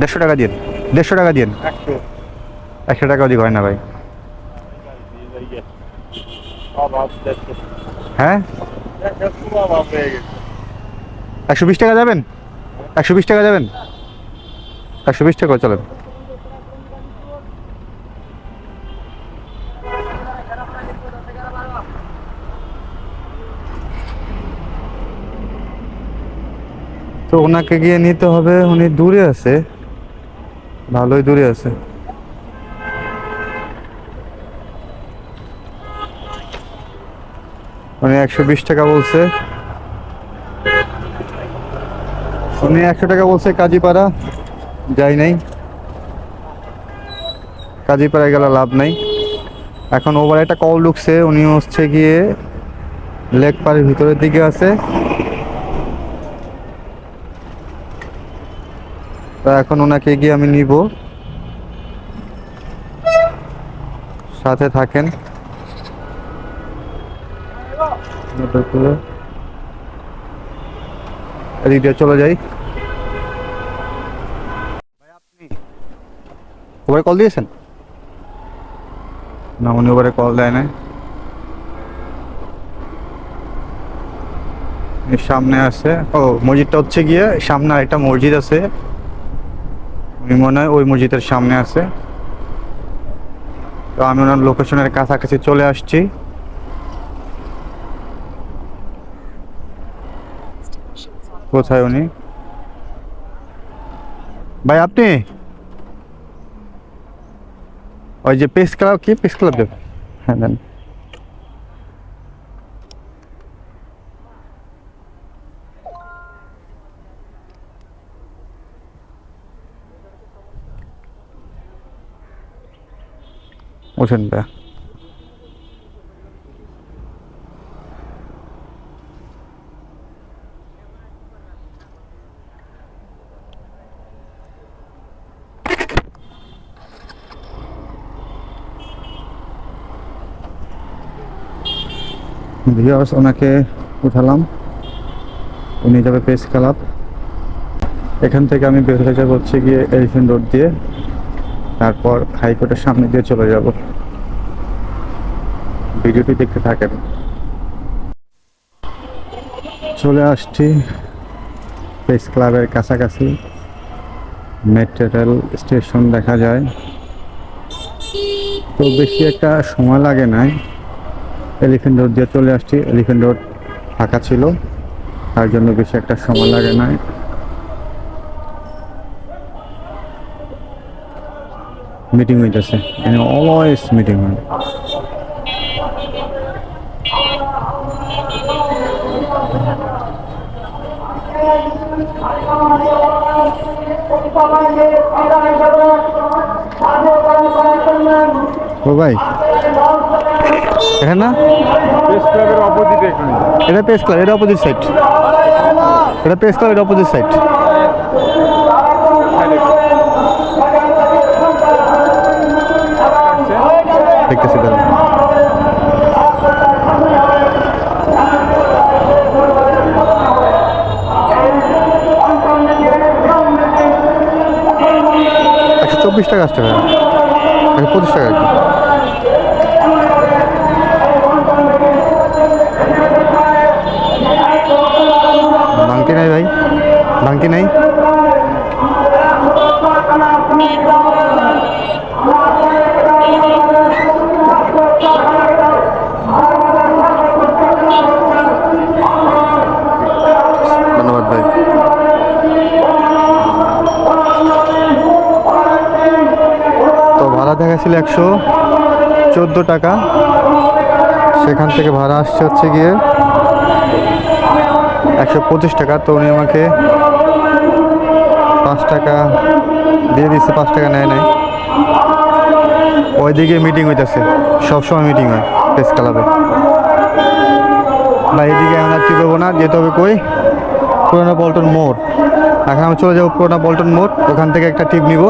দেড়শো টাকা দিন দেড়শো টাকা দিন একশো টাকা অধিক হয় না ভাই। হ্যাঁ? একশো বিশ টাকা যাবেন? একশো বিশ টাকা যাবেন? একশো বিশ টাকা চলেন। তো ওনাকে গিয়ে নিতে হবে, উনি দূরে আছে। ভালোই দূরে আছে। উনি একশো বিশ টাকা বলছে। উনি একশো টাকা বলছে কাজীপাড়া, যাই নাই। কাজীপাড়ায় গেলে লাভ নাই। এখন ওভার একটা কল ঢুকছে, উনি হচ্ছে গিয়ে লেক পাড়ের ভিতরের দিকে আছে। তো এখন ওনাকে গিয়ে আমি নিব। সাথে থাকেন। এদিক দিয়ে চলে যাই। ওবারে কল দিয়েছেন? না উনি ওবারে কল দেয় না সামনে আছে। ও মসজিদটা হচ্ছে গিয়ে সামনে একটা মসজিদ আছে। উনি মনে হয় ওই মসজিদের সামনে আছে। তো আমি ওনার লোকেশনের কাছাকাছি চলে আসছি। কোথায় উনি? ভাই, আপনি? ওই যে পেস ক্লাব কি পেস ক্লাব যাবে হ্যাঁ দেন। ওঠেন ভিউয়ার্স ওনাকে উঠালাম। উনি যাবে পেস ক্লাব এখান থেকে আমি বের হয়ে যাব হচ্ছে গিয়ে এলিফেন্ট রোড দিয়ে। তারপর হাইকোর্টের সামনে দিয়ে চলে যাব। ভিডিওটি দেখতে থাকেন। চলে আসছি প্রেস ক্লাবের কাছাকাছি। মেট্রো রেল স্টেশন দেখা যায়। তো বেশি একটা সময় লাগে নাই। এলিফেন্ট রোড দিয়ে চলে আসছি। এলিফেন্ট রোড ফাঁকা ছিল। তার জন্য বেশি একটা সময় লাগে নাই। মিটিং হইতেছে। অলওয়েজ মিটিং হয়। ও ভাই এখানে না? এটা পেস ক্লাব এটা অপোজিট সাইড এটা পেস ক্লাব এটা অপোজিট সাইড চব্বিশ টাকা আসছে ভাই একশো পঁচিশ টাকা আর কি। নাই ভাই? ভাঙতি নাই ধন্যবাদ ভাই তো দেখাছিল একশো চোদ্দ টাকা। সেখান থেকে ভাড়া আসছে হচ্ছে গিয়ে একশো পঁচিশ টাকা। তো উনি আমাকে পাঁচ টাকা দিয়ে দিচ্ছে পাঁচ টাকা নেয় নাই। ওইদিকে মিটিং হইতেছে, সবসময় মিটিং হয় প্রেস ক্লাবে বা এদিকে আমরা কি করব না, যেতে হবে কই? পুরোনো পল্টন মোড়। এখন আমি চলে যাব পুরোনো পল্টন মোড়। ওখান থেকে একটা টিপ নিব।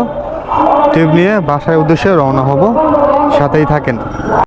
টিপ নিয়ে বাসায় উদ্দেশ্যে রওনা হব সাথেই থাকেন।